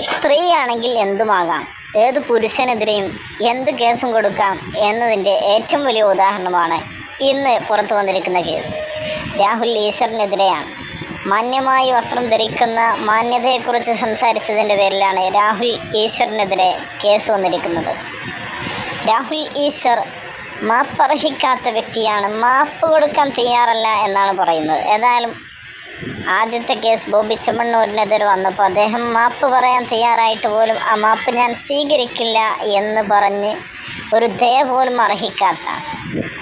സ്ത്രീയാണെങ്കിൽ എന്തുമാകാം? ഏത് പുരുഷനെതിരെയും എന്ത് കേസും കൊടുക്കാം എന്നതിന്റെ ഏറ്റവും വലിയ ഉദാഹരണമാണ് ഇന്ന് പുറത്തു വന്നിരിക്കുന്ന കേസ്. രാഹുൽ ഈശ്വറിനെതിരെയാണ്. മാന്യമായി വസ്ത്രം ധരിക്കുന്ന മാന്യതയെക്കുറിച്ച് സംസാരിച്ചതിന്റെ പേരിലാണ് രാഹുൽ ഈശ്വറിനെതിരെ കേസ് വന്നിരിക്കുന്നത്. രാഹുൽ ഈശ്വർ മാപ്പർഹിക്കാത്ത വ്യക്തിയാണ്. മാപ്പ് കൊടുക്കാൻ തയ്യാറല്ല എന്നാണ് പറയുന്നത്. ഏതായാലും ആദ്യത്തെ കേസ് ബോബി ചെമ്മണ്ണൂരിനെതിരെ വന്നപ്പോൾ അദ്ദേഹം മാപ്പ് പറയാൻ തയ്യാറായിട്ട് പോലും ആ മാപ്പ് ഞാൻ സ്വീകരിക്കില്ല എന്ന് പറഞ്ഞ് ഒരു ദയ പോലും അർഹിക്കാത്ത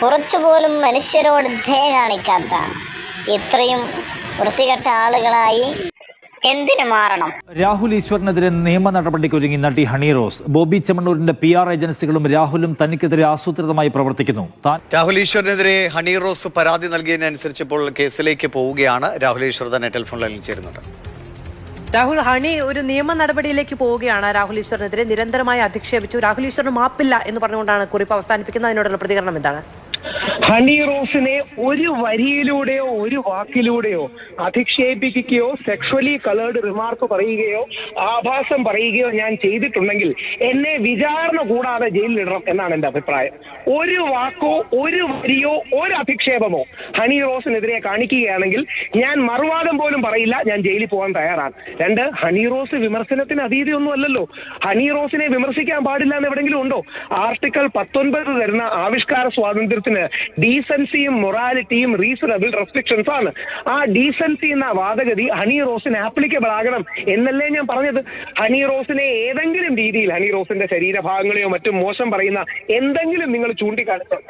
കുറച്ചുപോലും മനുഷ്യരോട് ദയ കാണിക്കാത്ത ഇത്രയും വൃത്തികെട്ട ആളുകളായി എന്തിനു മാറണം? രാഹുൽ ഈശ്വറിനെതിരെ നിയമ നടപടിക്ക് ഒരുങ്ങി നടി ഹണി റോസ്. ബോബി ചെമ്മണ്ണൂരിന്റെ പി ആർ ഏജൻസികളും രാഹുലും തനിക്കെതിരെ ആസൂത്രിതമായി പ്രവർത്തിക്കുന്നു. രാഹുൽ ഈശ്വറിനെതിരെ ഹണി റോസ് പരാതി നൽകിയതിനനുസരിച്ച് ഇപ്പോൾ കേസിലേക്ക് പോവുകയാണ്. രാഹുൽ ഈശ്വർ തന്നെ ടെലിഫോൺ ലൈനിൽ ചേരുന്നുണ്ട്. രാഹുൽ ഹണി ഒരു നിയമ നടപടിയിലേക്ക് പോവുകയാണ് രാഹുൽ ഈശ്വറിനെതിരെ. നിരന്തരമായി അധിക്ഷേപിച്ചു. രാഹുൽ ഈശ്വറിന് മാപ്പില്ല എന്ന് പറഞ്ഞുകൊണ്ടാണ് കുറിപ്പ് അവസാനിപ്പിക്കുന്നത്. അതിനോടുള്ള പ്രതികരണം എന്താണ്? ഹണി റോസിനെ ഒരു വരിയിലൂടെയോ ഒരു വാക്കിലൂടെയോ അധിക്ഷേപിക്കുകയോ സെക്ഷലി കളേർഡ് റിമാർക്ക് പറയുകയോ ആഭാസം പറയുകയോ ഞാൻ ചെയ്തിട്ടുണ്ടെങ്കിൽ എന്നെ വിചാരണ കൂടാതെ ജയിലിലിടണം എന്നാണ് എന്റെ അഭിപ്രായം. ഒരു വാക്കോ ഒരു വരിയോ ഒരു അധിക്ഷേപമോ ഹണി റോസിനെതിരെ കാണിക്കുകയാണെങ്കിൽ ഞാൻ മറുവാദം പോലും പറയില്ല ഞാൻ ജയിലിൽ പോകാൻ തയ്യാറാണ്. രണ്ട് ഹണി റോസ് വിമർശനത്തിന് അതീതിയൊന്നും അല്ലല്ലോ. ഹണി റോസിനെ വിമർശിക്കാൻ പാടില്ല എന്ന് എവിടെങ്കിലും ഉണ്ടോ? ആർട്ടിക്കിൾ പത്തൊൻപത് തരുന്ന ആവിഷ്കാര സ്വാതന്ത്ര്യത്തിന് ഡീസൻസിയും മൊറാലിറ്റിയും റീസണബിൾ റെസ്ട്രിക്ഷൻസ് ആണ് ആ ഡീസൻസി എന്ന വാദഗതി ഹണി റോസിന് ആപ്ലിക്കബിൾ ആകണം എന്നല്ലേ ഞാൻ പറഞ്ഞത്. ഹണി റോസിനെ ഏതെങ്കിലും രീതിയിൽ ഹണി റോസിന്റെ ശരീരഭാഗങ്ങളെയോ മറ്റും മോശം പറയുന്ന എന്തെങ്കിലും നിങ്ങൾ ചൂണ്ടിക്കാണിച്ചാൽ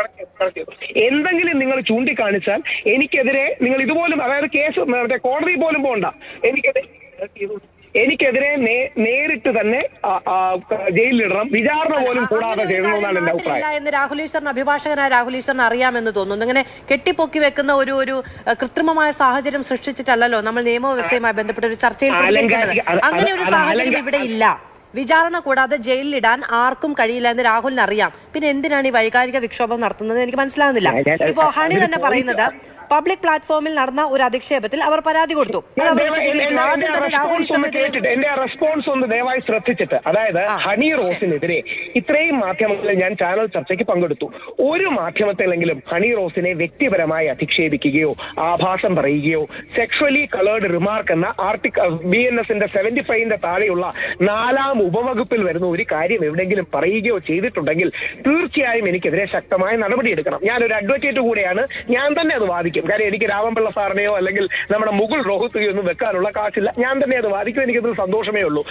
എന്തെങ്കിലും നിങ്ങൾ ചൂണ്ടിക്കാണിച്ചാൽ എനിക്കെതിരെ നിങ്ങൾ ഇതുപോലും അതായത് കേസ് കോടതി പോലും പോണ്ട. എനിക്കെതിരെ എനിക്കെതിരെ നേരിട്ട് തന്നെ ജയിലിലിടണം. വിചാരണ പോലും കൂടാതെ ചെയ്യണമെന്നാണ് എന്റെ അഭിപ്രായം. എന്ന് രാഹുൽ ഈശ്വറിന് അഭിഭാഷകനായ രാഹുൽ ഈശ്വറിന് അറിയാമെന്ന് തോന്നുന്നു. ഇങ്ങനെ കെട്ടിപ്പൊക്കി വെക്കുന്ന ഒരു ഒരു കൃത്രിമമായ സാഹചര്യം സൃഷ്ടിച്ചിട്ടല്ലല്ലോ നമ്മൾ നിയമവ്യവസ്ഥയുമായി ബന്ധപ്പെട്ട ഒരു ചർച്ചയിൽ അങ്ങനെ ഒരു സാഹചര്യം ഇവിടെ ഇല്ല. വിചാരണ കൂടാതെ ജയിലിലിടാൻ ആർക്കും കഴിയില്ല എന്ന് രാഹുലിന് അറിയാം. പിന്നെ എന്തിനാണ് ഈ വൈകാരിക വിക്ഷോഭം നടത്തുന്നത് എനിക്ക് മനസ്സിലാകുന്നില്ല. ഇപ്പോ ഹണി തന്നെ പറയുന്നത് പബ്ലിക് പ്ലാറ്റ്ഫോമിൽ നടന്ന ഒരു അധിക്ഷേപത്തിൽ അവർ പരാതി കൊടുത്തു. എന്റെ- റെസ്പോൺസ് ഒന്ന് ദയവായി ശ്രദ്ധിച്ചിട്ട് അതായത് ഹണി റോസിനെതിരെ ഇത്രയും മാധ്യമങ്ങളിൽ ഞാൻ ചാനൽ ചർച്ചയ്ക്ക് പങ്കെടുത്തു. ഒരു മാധ്യമത്തിലെങ്കിലും ഹണി റോസിനെ വ്യക്തിപരമായി അധിക്ഷേപിക്കുകയോ ആഭാസം പറയുകയോ സെക്ഷലി കളേർഡ് റിമാർക്ക് എന്ന ആർട്ടിക്കിൾ ബി എൻ എസിന്റെ സെവന്റി ഫൈവിന്റെ താഴെയുള്ള നാലാം ഉപവകുപ്പിൽ വരുന്ന ഒരു കാര്യം എവിടെയെങ്കിലും പറയുകയോ ചെയ്തിട്ടുണ്ടെങ്കിൽ തീർച്ചയായും എനിക്കെതിരെ ശക്തമായ നടപടിയെടുക്കണം. ഞാനൊരു അഡ്വക്കേറ്റ് കൂടെയാണ്. ഞാൻ തന്നെ അത് വാദിക്കും. കാര്യം എനിക്ക് രാമൻപിള്ള സാറിനെയോ അല്ലെങ്കിൽ നമ്മുടെ മുകുൾ റോഹത്തിനെയോ ഒന്നും വെക്കാനുള്ള കാശില്ല. ഞാൻ തന്നെ അത് വാദിക്കും. എനിക്കതിൽ സന്തോഷമേ ഉള്ളൂ.